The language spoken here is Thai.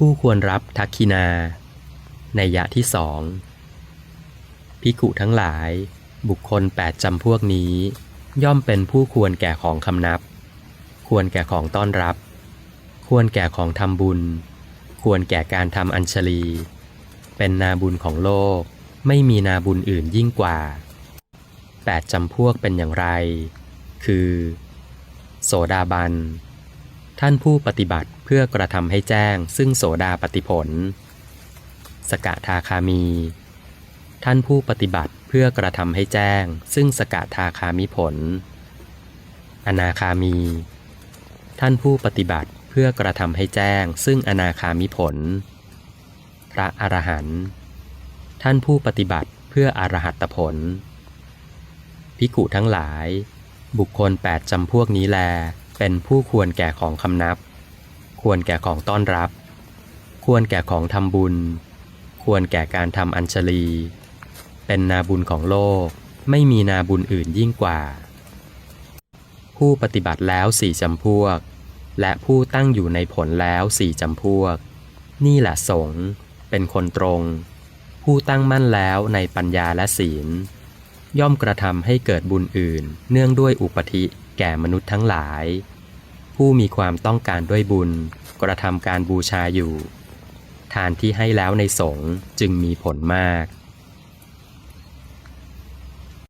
ผู้ควรรับทักคินา ในยะที่สองพิกุทั้งหลาย บุคคลแปดจำพวกนี้ ย่อมเป็นผู้ควรแก่ของคำนับ ควรแก่ของต้อนรับ ควรแก่ของทำบุญ ควรแก่การทำอัญชลี เป็นนาบุญของโลก ไม่มีนาบุญอื่นยิ่งกว่าแปดจำพวกเป็นอย่างไร คือ โสดาบัน ท่านผู้ปฏิบัติเพื่อกระทำให้แจ้งซึ่งโสดาปฏิผล สกทาคามี ท่านผู้ปฏิบัติเพื่อกระทำให้แจ้ง ซึ่งสกทาคามิผล อนาคามี ท่านผู้ปฏิบัติเพื่อกระทำให้แจ้ง ซึ่งอนาคามิผล พระอรหันต์ท่านผู้ปฏิบัติเพื่ออรหัตผล พิกุทั้งหลาย บุคคลแปดจำพวกนี้แล เป็นผู้ควรแก่ของคำนับ ควรแก่ของต้อนรับ ควรแก่ของทำบุญ ควรแก่การทำอัญชลี เป็นนาบุญของโลกไม่มีนาบุญอื่นยิ่งกว่า ผู้ปฏิบัติแล้วสี่จำพวก และผู้ตั้งอยู่ในผลแล้วสี่จำพวก นี่แหละสงเป็นคนตรง ผู้ตั้งมั่นแล้วในปัญญาและศีล ย่อมกระทำให้เกิดบุญอื่น เนื่องด้วยอุปธิ แก่มนุษย์ทั้งหลาย ผู้มีความต้องการด้วยบุญกระทำการบูชาอยู่ ทานที่ให้แล้วในสงฆ์จึงมีผลมาก